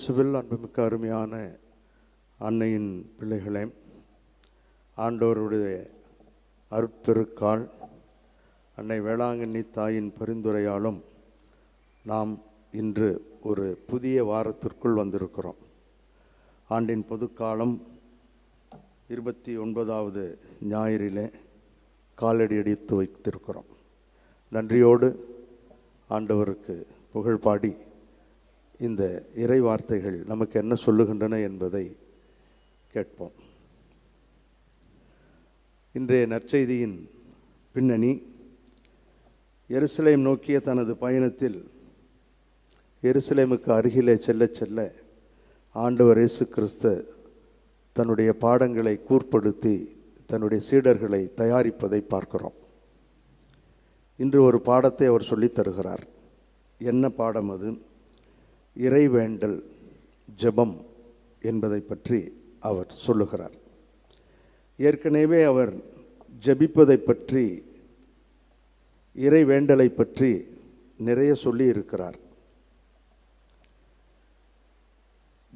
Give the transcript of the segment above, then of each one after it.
இயேசுவில் அன்புமிக்க அருமையான அன்னையின் பிள்ளைகளே ஆண்டவருடைய அருட்பெருக்கால் அன்னை வேளாங்கண்ணி தாயின் பரிந்துரையாலும் நாம் இன்று ஒரு புதிய வாரத்திற்குள் வந்திருக்கிறோம். ஆண்டின் பொதுக்காலம் இருபத்தி ஒன்பதாவது ஞாயிறிலே காலடி அடித்து வைத்திருக்கிறோம். நன்றியோடு ஆண்டவருக்கு புகழ் பாடி இந்த இறை வார்த்தைகள் நமக்கு என்ன சொல்லுகின்றன என்பதை கேட்போம். இன்றைய நற்செய்தியின் பின்னணி எருசலேம் நோக்கிய தனது பயணத்தில் எருசலேமுக்கு அருகிலே செல்ல செல்ல ஆண்டவர் இயேசு கிறிஸ்து தன்னுடைய பாடங்களை கூர்ப்படுத்தி தன்னுடைய சீடர்களை தயாரிப்பதை பார்க்கிறோம். இன்று ஒரு பாடத்தை அவர் சொல்லித் தருகிறார். என்ன பாடம் அது? இறைவேண்டல் ஜெபம் என்பதை பற்றி அவர் சொல்லுகிறார். ஏற்கனவே அவர் ஜபிப்பதை பற்றி இறைவேண்டலை பற்றி நிறைய சொல்லி இருக்கிறார்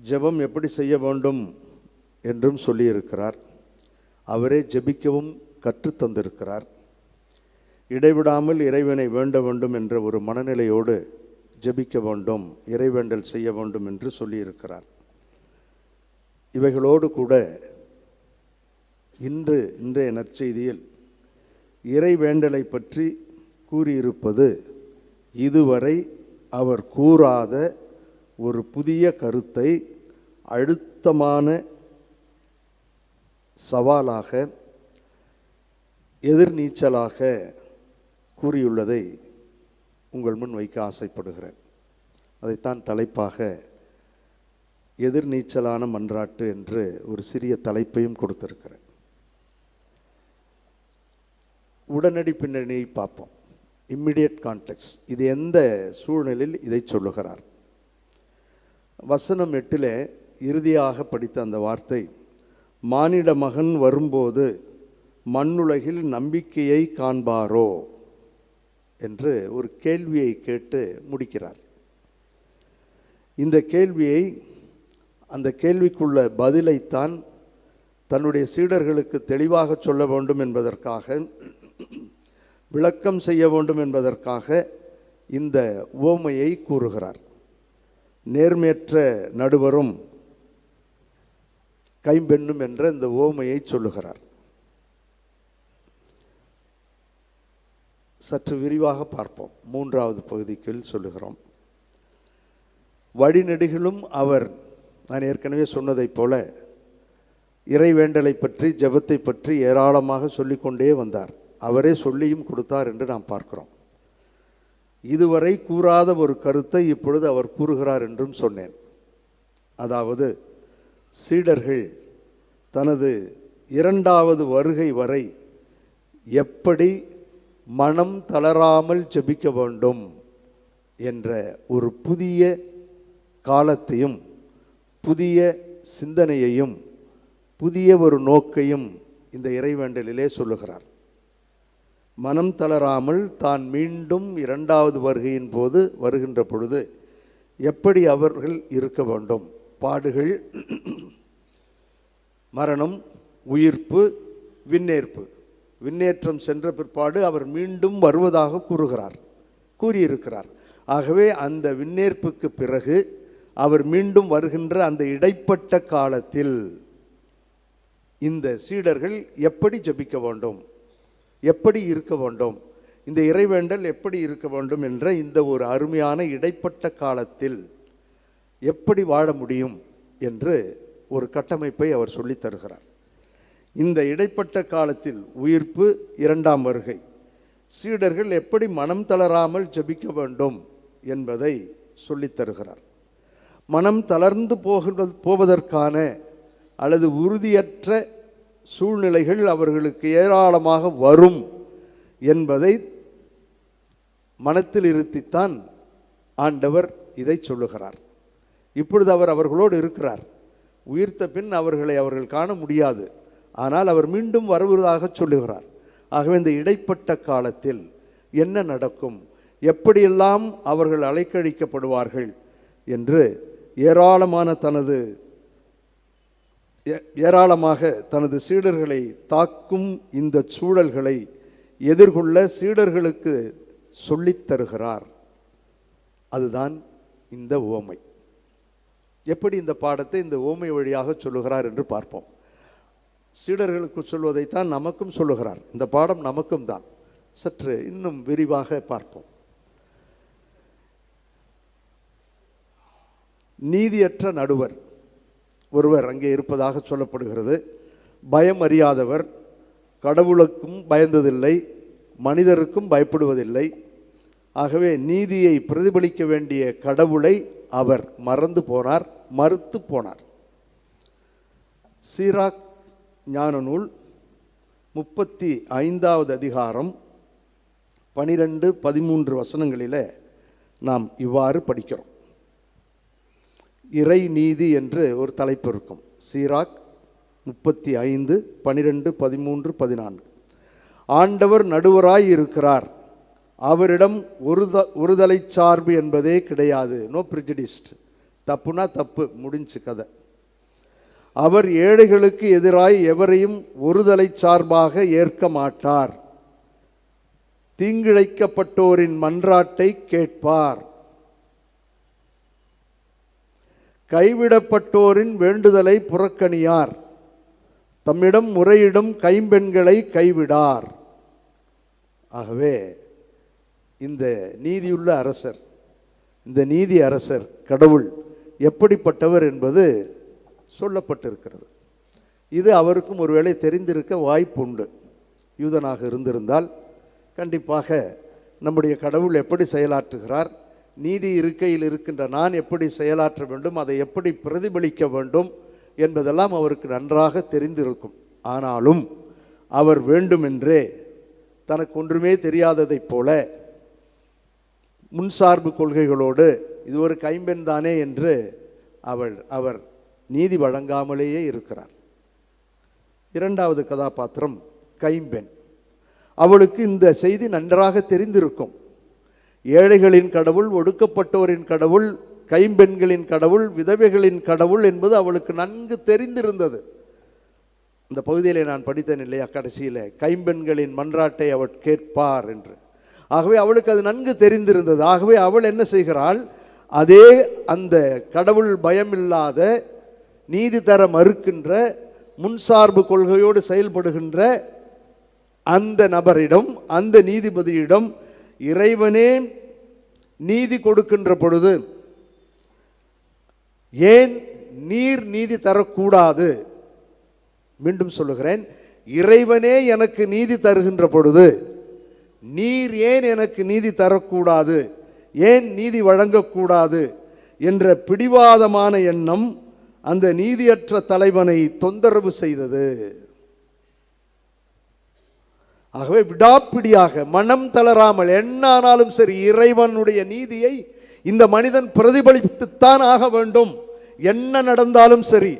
ஜெபம் எப்படி செய்ய வேண்டும் என்றும் சொல்லியிருக்கிறார். அவரே ஜெபிக்கவும் கற்றுத் தந்திருக்கிறார். இடைவிடாமல் இறைவனை வேண்ட வேண்டும் என்ற ஒரு மனநிலையோடு ஜெபிக்க வேண்டும் இறைவேண்டல் செய்ய வேண்டும் என்று சொல்லியிருக்கிறார். இவைகளோடு கூட இன்று இன்றைய நற்செய்தியில் இறைவேண்டலை பற்றி கூறியிருப்பது இதுவரை அவர் கூறாத ஒரு புதிய கருத்தை அழுத்தமான சவாலாக எதிர்நீச்சலாக கூறியுள்ளதை உங்கள் முன் வைக்க ஆசைப்படுகிறேன். அதைத்தான் தலைப்பாக எதிர்நீச்சலான மன்றாட்டு என்று ஒரு சிறிய தலைப்பையும் கொடுத்திருக்கிறேன். உடனடி பின்னணியை பார்ப்போம். இம்மிடியட் கான்டெக்ட் இது எந்த சூழ்நிலையில் இதை சொல்லுகிறார்? வசனம் எட்டிலே இறுதியாக படித்த அந்த வார்த்தை மானிட மகன் வரும்போது மண்ணுலகில் நம்பிக்கையை காண்பாரோ? என்று ஒரு கேள்வியை கேட்டு முடிக்கிறார். இந்த கேள்வியை அந்த கேள்விக்குள்ள பதிலைத்தான் தன்னுடைய சீடர்களுக்கு தெளிவாக சொல்ல வேண்டும் என்பதற்காக விளக்கம் செய்ய வேண்டும் என்பதற்காக இந்த ஓமையை கூறுகிறார். நேர்மையற்ற நடுவரும் கைம்பெண்ணும் என்ற இந்த ஓமையை சொல்லுகிறார். சற்று விரிவாக பார்ப்போம். மூன்றாவது பகுதிக்குள் சொல்லுகிறோம். வழிநெடுகிலும் அவர் நான் ஏற்கனவே சொன்னதைப் போல இறைவேண்டலை பற்றி ஜபத்தை பற்றி ஏராளமாக சொல்லிக்கொண்டே வந்தார். அவரே சொல்லியும் கொடுத்தார் என்று நாம் பார்க்கிறோம். இதுவரை கூறாத ஒரு கருத்தை இப்பொழுது அவர் கூறுகிறார் என்றும் சொன்னேன். அதாவது சீடர்கள் தனது இரண்டாவது வருகை வரை எப்படி மனம் தளராமல் ஜெபிக்க வேண்டும் என்ற ஒரு புதிய காலத்தையும் புதிய சிந்தனையையும் புதிய ஒரு நோக்கையும் இந்த இறைவேண்டலிலே சொல்லுகிறார். மனம் தளராமல் தான் மீண்டும் இரண்டாவது வருகையின் போது வருகின்ற பொழுது எப்படி அவர்கள் இருக்க வேண்டும்? பாடுகள் மரணம் உயிர்ப்பு விண்ணேற்பு. விண்ணேற்றம் சென்ற பிற்பாடு அவர் மீண்டும் வருவதாக கூறுகிறார் கூறியிருக்கிறார். ஆகவே அந்த விண்ணேற்புக்கு பிறகு அவர் மீண்டும் வருகின்ற அந்த இடைப்பட்ட காலத்தில் இந்த சீடர்கள் எப்படி ஜபிக்க வேண்டும் எப்படி இருக்க வேண்டும் இந்த இறைவேண்டல் எப்படி இருக்க வேண்டும் என்ற இந்த ஒரு அருமையான இடைப்பட்ட காலத்தில் எப்படி வாழ முடியும் என்று ஒரு கட்டமைப்பை அவர் சொல்லித் தருகிறார். இந்த இடைப்பட்ட காலத்தில் உயிர்ப்பு இரண்டாம் வருகை. சீடர்கள் எப்படி மனம் தளராமல் ஜபிக்க வேண்டும் என்பதை சொல்லித் தருகிறார். மனம் தளர்ந்து போக போவதற்கான அல்லது உறுதியற்ற சூழ்நிலைகள் அவர்களுக்கு ஏராளமாக வரும் என்பதை மனத்தில் இருத்தித்தான் ஆண்டவர் இதை சொல்லுகிறார். இப்பொழுது அவர் அவர்களோடு இருக்கிறார். உயிர்த்த பின் அவர்களை அவர்கள் காண முடியாது. ஆனால் அவர் மீண்டும் வருவதாக சொல்லுகிறார். ஆகவே இந்த இடைப்பட்ட காலத்தில் என்ன நடக்கும்? எப்படியெல்லாம் அவர்கள் அலைக்கழிக்கப்படுவார்கள் என்று ஏராளமான தனது ஏ- ஏராளமாக தனது சீடர்களை தாக்கும் இந்த சூழல்களை எதிர்கொள்ள சீடர்களுக்கு சொல்லித் தருகிறார். அதுதான் இந்த உவமை எப்படி இந்த பாடத்தை இந்த உவமை வழியாக சொல்லுகிறார் என்று பார்ப்போம். சீடர்களுக்கு சொல்வதைத்தான் நமக்கும் சொல்லுகிறார். இந்த பாடம் நமக்கும் தான். சற்று இன்னும் விரிவாக பார்ப்போம். நீதியற்ற நடுவர் ஒருவர் அங்கே இருப்பதாக சொல்லப்படுகிறது. பயம் அறியாதவர் கடவுளுக்கும் பயந்ததில்லை மனிதருக்கும் பயப்படுவதில்லை. ஆகவே நீதியை பிரதிபலிக்க வேண்டிய கடவுளை அவர் மறந்து போனார் மறுத்து போனார். சீராக் ஞான நூல் முப்பத்தி ஐந்தாவது அதிகாரம் பனிரெண்டு பதிமூன்று வசனங்களில் நாம் இவ்வாறு படிக்கிறோம். இறை நீதி என்று ஒரு தலைப்பு இருக்கும். சீராக் முப்பத்தி ஐந்து பனிரெண்டு பதிமூன்று பதினான்கு. ஆண்டவர் நடுவராய் இருக்கிறார் அவரிடம் ஒருத ஒருதலை சார்பு என்பதே கிடையாது. நோ பிரிஜிடிஸ்ட் தப்புனா தப்பு முடிஞ்சு கதை. அவர் ஏழைகளுக்கு எதிராய் எவரையும் ஒருதலை சார்பாக ஏற்க மாட்டார். தீங்கிழைக்கப்பட்டோரின் மன்றாட்டை கேட்பார். கைவிடப்பட்டோரின் வேண்டுதலை புறக்கணியார். தம்மிடம் முறையிடும் கைம்பெண்களை கைவிடார். ஆகவே இந்த நீதியுள்ள அரசர் இந்த நீதி அரசர் கடவுள் எப்படிப்பட்டவர் என்பது சொல்லப்பட்டிருக்கிறது. இது அவருக்கும் ஒருவேளை தெரிந்திருக்க வாய்ப்புண்டு. யூதனாக இருந்திருந்தால் கண்டிப்பாக நம்முடைய கடவுள் எப்படி செயலாற்றுகிறார் நீதி இருக்கையில் இருக்கின்ற நான் எப்படி செயலாற்ற வேண்டும் அதை எப்படி பிரதிபலிக்க வேண்டும் என்பதெல்லாம் அவருக்கு நன்றாக தெரிந்திருக்கும். ஆனாலும் அவர் வேண்டுமென்றே தனக்கு ஒன்றுமே தெரியாததைப் போல முன்சார்பு கொள்கைகளோடு இது ஒரு கைம்பெண் தானே என்று அவள் அவர் நீதி வழங்காமலேயே இருக்கிறார். இரண்டாவது கதாபாத்திரம் கைம்பெண். அவளுக்கு இந்த செய்தி நன்றாக தெரிந்திருக்கும். ஏழைகளின் கடவுள் ஒடுக்கப்பட்டோரின் கடவுள் கைம்பெண்களின் கடவுள் விதவைகளின் கடவுள் என்பது அவளுக்கு நன்கு தெரிந்திருந்தது. இந்த பகுதியிலே நான் படித்தேன் இல்லையா கடைசியில் கைம்பெண்களின் மன்றாட்டை அவள் கேட்பார் என்று. ஆகவே அவளுக்கு அது நன்கு தெரிந்திருந்தது. ஆகவே அவள் என்ன செய்கிறாள்? அதே அந்த கடவுள் பயமில்லாத நீதி தர மறுக்கின்ற முன்சார்பு கொள்கையோடு செயல்படுகின்ற அந்த நபரிடம் அந்த நீதிபதியிடம் இறைவனே நீதி கொடுக்கின்ற பொழுது ஏன் நீர் நீதி தரக்கூடாது? மீண்டும் சொல்லுகிறேன். இறைவனே எனக்கு நீதி தருகின்ற பொழுது நீர் ஏன் எனக்கு நீதி தரக்கூடாது? ஏன் நீதி வழங்கக்கூடாது? என்ற பிடிவாதமான எண்ணம் அந்த நீதியற்ற தலைவனை தொந்தரவு செய்தது. ஆகவே விடாப்பிடியாக மனம் தளராமல் என்ன ஆனாலும் சரி இறைவனுடைய நீதியை இந்த மனிதன் பிரதிபலித்துத்தான் ஆக வேண்டும். என்ன நடந்தாலும் சரி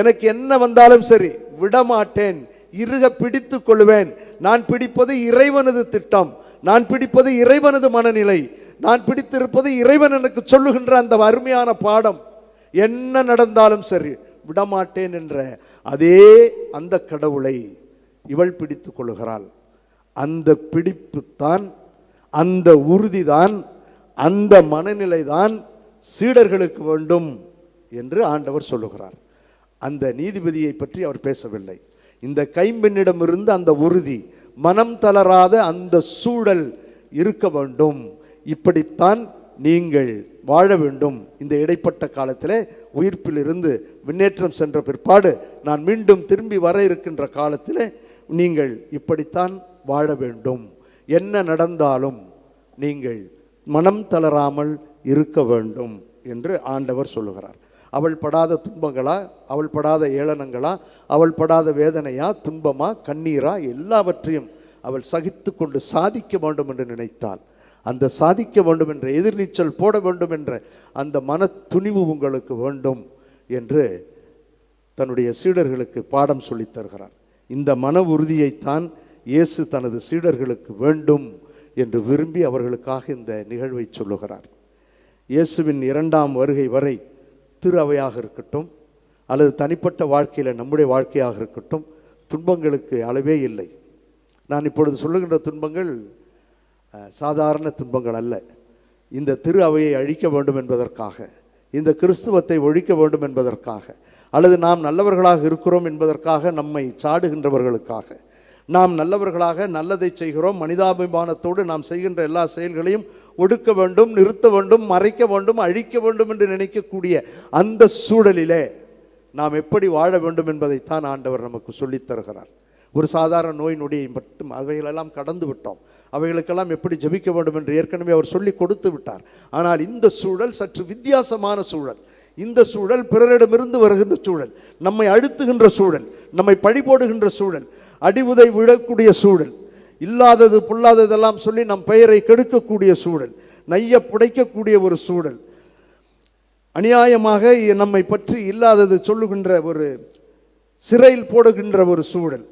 எனக்கு என்ன வந்தாலும் சரி விடமாட்டேன் இருக பிடித்துக் கொள்வேன். நான் பிடிப்பது இறைவனது திட்டம் நான் பிடிப்பது இறைவனது மனநிலை நான் பிடித்திருப்பது இறைவன் எனக்கு சொல்லுகின்ற அந்த அருமையான பாடம். என்ன நடந்தாலும் சரி விடமாட்டேன் என்ற அதே அந்த கடவுளை இவள் பிடித்து கொள்கிறாள். அந்த பிடிப்புத்தான் அந்த உறுதிதான் அந்த மனநிலைதான் சீடர்களுக்கு வேண்டும் என்று ஆண்டவர் சொல்லுகிறார். அந்த நீதிபதியை பற்றி அவர் பேசவில்லை. இந்த கைம்பெண்ணிடமிருந்து அந்த உறுதி மனம் தளராத அந்த சூழல் இருக்க வேண்டும். இப்படித்தான் நீங்கள் வாழ வேண்டும். இந்த இடைப்பட்ட காலத்தில் உயிர்ப்பிலிருந்து முன்னேற்றம் சென்ற பிற்பாடு நான் மீண்டும் திரும்பி வர இருக்கின்ற காலத்தில் நீங்கள் இப்படித்தான் வாழ வேண்டும். என்ன நடந்தாலும் நீங்கள் மனம் தளராமல் இருக்க வேண்டும் என்று ஆண்டவர் சொல்லுகிறார். அவள் படாத துன்பங்களா? அவள் படாத ஏளனங்களா? அவள் படாத வேதனையா? துன்பமா? கண்ணீரா? எல்லாவற்றையும் அவள் சகித்து கொண்டு சாதிக்க வேண்டும் என்று நினைத்தாள். அந்த சாதிக்க வேண்டும் என்ற எதிர்நீச்சல் போட வேண்டும் என்ற அந்த மன துணிவு உங்களுக்கு வேண்டும் என்று தன்னுடைய சீடர்களுக்கு பாடம் சொல்லித் தருகிறார். இந்த மன உறுதியைத்தான் இயேசு தனது சீடர்களுக்கு வேண்டும் என்று விரும்பி அவர்களுக்காக இந்த நிகழ்வை சொல்லுகிறார். இயேசுவின் இரண்டாம் வருகை வரை திரு அவையாக இருக்கட்டும் அல்லது தனிப்பட்ட வாழ்க்கையில் நம்முடைய வாழ்க்கையாக இருக்கட்டும் துன்பங்களுக்கு அளவே இல்லை. நான் இப்பொழுது சொல்லுகின்ற துன்பங்கள் சாதாரண துன்பங்கள் அல்ல. இந்த திரு அவையை அழிக்க வேண்டும் என்பதற்காக இந்த கிறிஸ்துவத்தை ஒழிக்க வேண்டும் என்பதற்காக அல்லது நாம் நல்லவர்களாக இருக்கிறோம் என்பதற்காக நம்மை சாடுகின்றவர்களுக்காக நாம் நல்லவர்களாக நல்லதை செய்கிறோம் மனிதாபிமானத்தோடு நாம் செய்கின்ற எல்லா செயல்களையும் ஒடுக்க வேண்டும் நிறுத்த வேண்டும் மறைக்க வேண்டும் அழிக்க வேண்டும் என்று நினைக்கக்கூடிய அந்த சூழலிலே நாம் எப்படி வாழ வேண்டும் என்பதைத்தான் ஆண்டவர் நமக்கு சொல்லித் தருகிறார். ஒரு சாதாரண நோய் நொடியை மட்டும் அவைகளெல்லாம் கடந்து விட்டோம். அவைகளுக்கெல்லாம் எப்படி ஜெபிக்க வேண்டும் என்று ஏற்கனவே அவர் சொல்லி கொடுத்து விட்டார். ஆனால் இந்த சூழல் சற்று வித்தியாசமான சூழல். இந்த சூழல் பிறரிடமிருந்து வருகின்ற சூழல். நம்மை அழுத்துகின்ற சூழல். நம்மை பழி போடுகின்ற சூழல். அடிவுதை விடக்கூடிய சூழல். இல்லாதது புல்லாததெல்லாம் சொல்லி நம் பெயரை கெடுக்கக்கூடிய சூழல். நைய புடைக்கக்கூடிய ஒரு சூழல். அநியாயமாக நம்மை பற்றி இல்லாதது சொல்லுகின்ற ஒரு சிறையில் போடுகின்ற ஒரு சூழல்.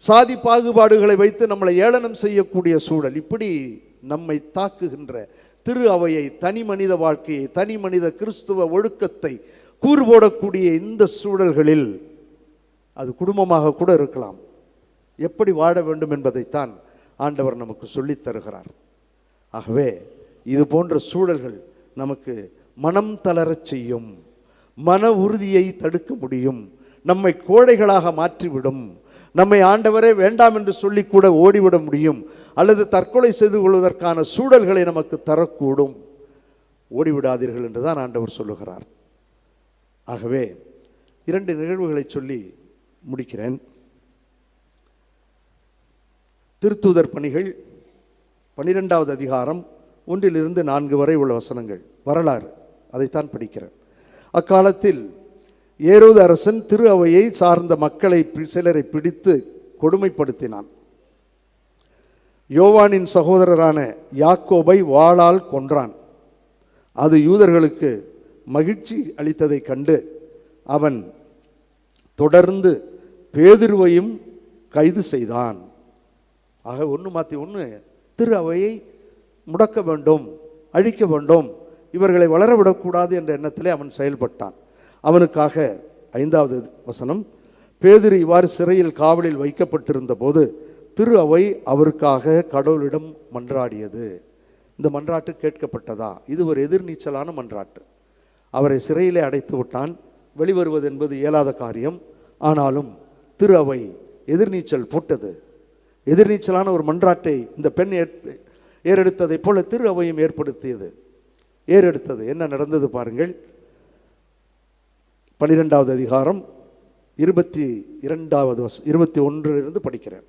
சாதி பாகுபாடுகளை வைத்து நம்மளை ஏளனம் செய்யக்கூடிய சூழல் இப்படி நம்மை தாக்குகின்ற திரு அவையை தனி மனித வாழ்க்கையை தனி மனித கிறிஸ்துவ ஒழுக்கத்தை கூறுபோடக்கூடிய இந்த சூழல்களில் அது குடும்பமாக கூட இருக்கலாம். எப்படி வாழ வேண்டும் என்பதைத்தான் ஆண்டவர் நமக்கு சொல்லித் தருகிறார். ஆகவே இது போன்ற சூழல்கள் நமக்கு மனம் தளரச் செய்யும் மன உறுதியை தடுக்க முடியும் நம்மை கோழைகளாக மாற்றிவிடும். நம்மை ஆண்டவரே வேண்டாம் என்று சொல்லி கூட ஓடிவிட முடியும் அல்லது தற்கொலை செய்து கொள்வதற்கான சூழல்களை நமக்கு தரக்கூடும். ஓடிவிடாதீர்கள் என்று தான் ஆண்டவர் சொல்லுகிறார். ஆகவே இரண்டு நிகழ்வுகளை சொல்லி முடிக்கிறேன். திருத்தூதர் பணிகள் பனிரெண்டாவது அதிகாரம் ஒன்றிலிருந்து நான்கு வரை உள்ள வசனங்கள் வரலாறு. அதைத்தான் படிக்கிறேன். அக்காலத்தில் ஏரோது அரசன் திரு அவையை சார்ந்த மக்களை பி- சிலரை பிடித்து கொடுமைப்படுத்தினான். யோவானின் சகோதரரான யாக்கோபை வாளால் கொன்றான். அது யூதர்களுக்கு மகிழ்ச்சி அளித்ததைக் கண்டு அவன் தொடர்ந்து பேதிருவையும் கைது செய்தான். ஆக ஒன்று மாற்றி ஒன்று திரு அவையை முடக்க வேண்டும் அழிக்க வேண்டும் இவர்களை வளரவிடக்கூடாது என்ற எண்ணத்திலே அவன் செயல்பட்டான். அவனுக்காக ஐந்தாவது வசனம் பேதுரு இவ்வாறு சிறையில் காவலில் வைக்கப்பட்டிருந்த போது திரு அவை அவருக்காக கடவுளிடம் மன்றாடியது. இந்த மன்றாட்டு கேட்கப்பட்டதா? இது ஒரு எதிர்நீச்சலான மன்றாட்டு. அவரை சிறையிலே அடைத்து விட்டான். வெளிவருவது என்பது இயலாத காரியம். ஆனாலும் திரு அவை எதிர்நீச்சல் போட்டது. எதிர்நீச்சலான ஒரு மன்றாட்டை இந்த பெண் ஏற்- ஏறெடுத்ததைப் போல திரு அவையும் ஏற்படுத்தியது. ஏறெடுத்தது. என்ன நடந்தது பாருங்கள். பன்னிரெண்டாவது அதிகாரம் இருபத்தி இரண்டாவது வசம் இருபத்தி ஒன்றிலிருந்து படிக்கிறேன்.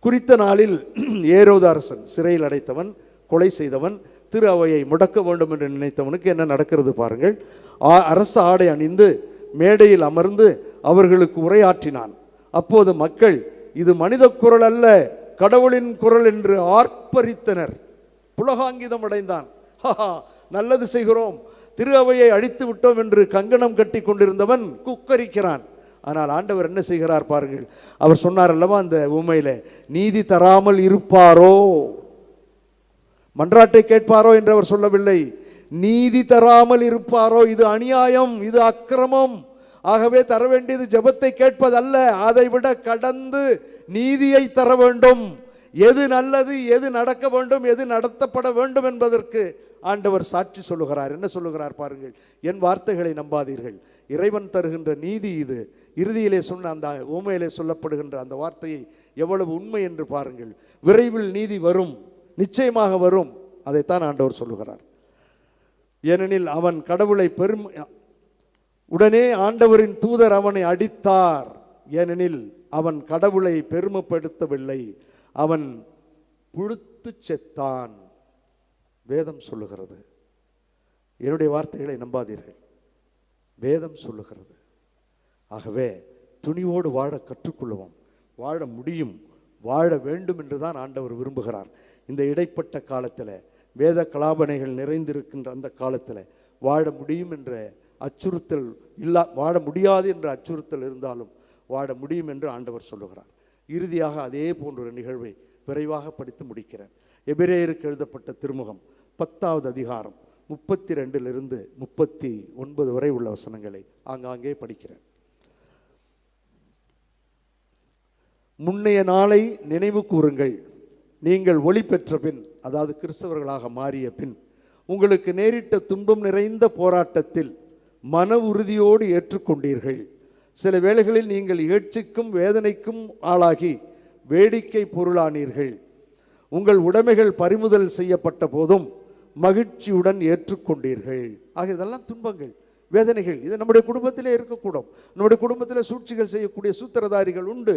குறித்த நாளில் ஏரோத அரசன் சிறையில் அடைத்தவன் கொலை செய்தவன் திரு அவையை முடக்க வேண்டும் என்று நினைத்தவனுக்கு என்ன நடக்கிறது பாருங்கள். ஆ- அரச ஆடை அணிந்து மேடையில் அமர்ந்து அவர்களுக்கு உரையாற்றினான். அப்போது மக்கள் இது மனித குரல் அல்ல கடவுளின் குரல் என்று ஆர்ப்பரித்தனர். புலகாங்கிதம் அடைந்தான். நல்லது செய்கிறோம். திரு அவையை அழித்து விட்டோம் என்று கங்கணம் கட்டி கொண்டிருந்தவன் குக்கரிக்கிறான். ஆனால் ஆண்டவர் என்ன செய்கிறார் பாருங்கள். அவர் சொன்னார் அல்லவா அந்த உண்மையில் நீதி தராமல் இருப்பாரோ? மன்றாட்டை கேட்பாரோ? என்று அவர் சொல்லவில்லை. நீதி தராமல் இருப்பாரோ? இது அநியாயம் இது அக்கிரமம். ஆகவே தர வேண்டியது ஜபத்தை கேட்பதல்ல. அதை விட கடந்து நீதியை தர வேண்டும். எது நல்லது எது நடக்க வேண்டும் எது நடத்தப்பட வேண்டும் என்பதற்கு ஆண்டவர் சாட்சி சொல்லுகிறார். என்ன சொல்லுகிறார் பாருங்கள். என் வார்த்தைகளை நம்பாதீர்கள். இறைவன் தருகின்ற நீதி இது. இறுதியிலே சொன்ன அந்த ஊமையிலே சொல்லப்படுகின்ற அந்த வார்த்தையை எவ்வளவு உண்மை என்று பாருங்கள். விரைவில் நீதி வரும். நிச்சயமாக வரும். அதைத்தான் ஆண்டவர் சொல்லுகிறார். ஏனெனில் அவன் கடவுளை பெரும் உடனே ஆண்டவரின் தூதர் அவனை அடித்தார். ஏனெனில் அவன் கடவுளை பெருமைப்படுத்தவில்லை. அவன் புழுத்து செத்தான். வேதம் சொல்லுகிறது. என்னுடைய வார்த்தைகளை நம்பாதீர்கள். வேதம் சொல்லுகிறது. ஆகவே துணிவோடு வாழ கற்றுக்கொள்வோம் வாழ முடியும். வாழ வேண்டும் என்று தான் ஆண்டவர் விரும்புகிறார். இந்த இடைப்பட்ட காலத்தில் வேத கலாபனைகள் நிறைந்திருக்கின்ற அந்த காலத்தில் வாழ முடியும் என்ற அச்சுறுத்தல் இல்லா வாழ முடியாது என்ற அச்சுறுத்தல் இருந்தாலும் வாழ முடியும் என்று ஆண்டவர் சொல்லுகிறார். இறுதியாக அதே போன்ற ஒரு நிகழ்வை விரைவாக படித்து முடிக்கிறேன். எபிரேயருக்கு எழுதப்பட்ட திருமுகம் பத்தாவது அதிகாரம் முப்பத்தி ரெண்டிலிருந்து முப்பத்தி ஒன்பது வரை உள்ள வசனங்களை ஆங்காங்கே படிக்கிறேன். முன்னைய நாளை நினைவு கூறுங்கள். நீங்கள் ஒளி பெற்ற பின் அதாவது கிறிஸ்தவர்களாக மாறிய பின் உங்களுக்கு நேரிட்ட துன்பம் நிறைந்த போராட்டத்தில் மன உறுதியோடு ஏற்றுக்கொண்டீர்கள். சில வேளைகளில் நீங்கள் ஏட்சிக்கும் வேதனைக்கும் ஆளாகி வேடிக்கை பொருளானீர்கள். உங்கள் உடைமைகள் பறிமுதல் செய்யப்பட்ட போதும் மகிழ்ச்சியுடன் ஏற்றுக்கொண்டீர்கள். ஆக இதெல்லாம் துன்பங்கள் வேதனைகள். இது நம்முடைய குடும்பத்திலே இருக்கக்கூடும். நம்முடைய குடும்பத்தில் சூழ்ச்சிகள் செய்யக்கூடிய சூத்திரதாரிகள் உண்டு.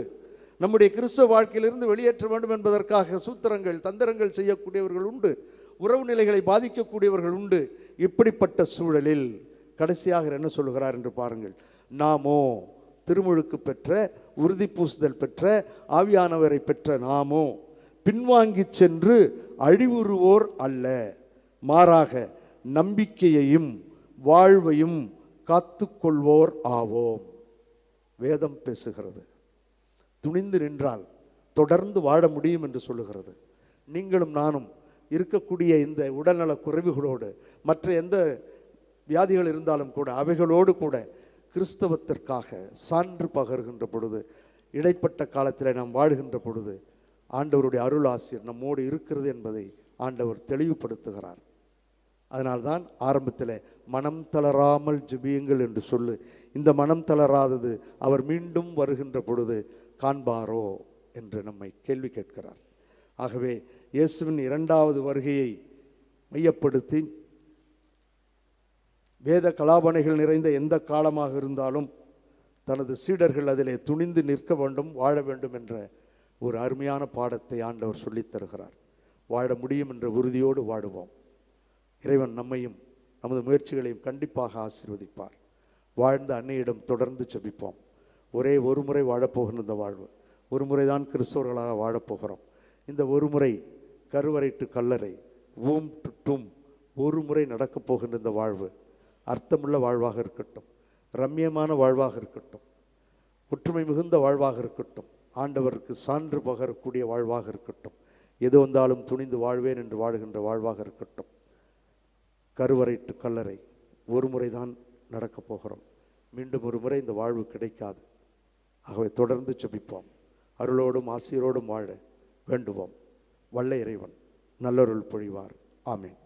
நம்முடைய கிறிஸ்துவ வாழ்க்கையிலிருந்து வெளியேற்ற வேண்டும் என்பதற்காக சூத்திரங்கள் தந்திரங்கள் செய்யக்கூடியவர்கள் உண்டு. உறவு நிலைகளை பாதிக்கக்கூடியவர்கள் உண்டு. இப்படிப்பட்ட சூழலில் கடைசியாக என்ன சொல்லுகிறார் என்று பாருங்கள். நாமோ திருமுழுக்கு பெற்ற உறுதி பூசுதல் பெற்ற ஆவியானவரை பெற்ற நாமோ. பின்வாங்கி சென்று அழிவுறுவோர் அல்ல. மாறாக நம்பிக்கையையும் வாழ்வையும் காத்துக்கொள்வோர் ஆவோம். வேதம் பேசுகிறது. துணிந்து நின்றால் தொடர்ந்து வாழ முடியும் என்று சொல்லுகிறது. நீங்களும் நானும் இருக்கக்கூடிய இந்த உடல்நல குறைவுகளோடு மற்ற எந்த வியாதிகள் இருந்தாலும் கூட அவைகளோடு கூட கிறிஸ்தவத்திற்காக சான்று பகர்கின்ற பொழுது இடைப்பட்ட காலத்தில் நாம் வாழ்கின்ற பொழுது ஆண்டவருடைய அருள் ஆசிரியர் நம்மோடு இருக்கிறது என்பதை ஆண்டவர் தெளிவுபடுத்துகிறார். அதனால்தான் ஆரம்பத்தில் மனம் தளராமல் ஜெபியுங்கள் என்று சொல்லு. இந்த மனம் தளராதது அவர் மீண்டும் வருகின்ற பொழுது காண்பாரோ என்று நம்மை கேள்வி கேட்கிறார். ஆகவே இயேசுவின் இரண்டாவது வருகையை மையப்படுத்தி வேத கலாபனைகள் நிறைந்த எந்த காலமாக இருந்தாலும் தனது சீடர்கள் அதிலே துணிந்து நிற்க வேண்டும் வாழ வேண்டும் என்ற ஒரு அருமையான பாடத்தை ஆண்டவர் சொல்லித் தருகிறார். வாழ முடியும் என்ற உறுதியோடு வாழுவோம் இறைவன் நம்மையும் நமது முயற்சிகளையும் கண்டிப்பாக ஆசீர்வதிப்பார். வாழ்ந்த அன்னையிடம் தொடர்ந்து செபிப்போம் ஒரே ஒரு முறை வாழப்போகிற இந்த வாழ்வு. ஒரு முறை தான் கிறிஸ்தவர்களாக வாழப்போகிறோம். இந்த ஒரு முறை கருவறை டு கல்லறை ஊம் டு டும் ஒரு முறை நடக்கப் போகின்ற இந்த வாழ்வு. அர்த்தமுள்ள வாழ்வாக இருக்கட்டும். ரம்மியமான வாழ்வாக இருக்கட்டும். ஒற்றுமை மிகுந்த வாழ்வாக இருக்கட்டும். ஆண்டவருக்கு சான்று பகரக்கூடிய வாழ்வாக இருக்கட்டும். எது வந்தாலும் துணிந்து வாழ்வேன் என்று வாழ்கின்ற வாழ்வாக இருக்கட்டும். கருவறை டு கல்லறை. ஒரு முறை தான் நடக்கப் போகிறோம். மீண்டும் ஒரு முறை இந்த வாழ்வு கிடைக்காது. ஆகவே தொடர்ந்து செபிப்போம் அருளோடும் ஆசிரியரோடும் வாழ வேண்டுவோம். வல்ல இறைவன் நல்லருள் பொழிவார். ஆமீன்.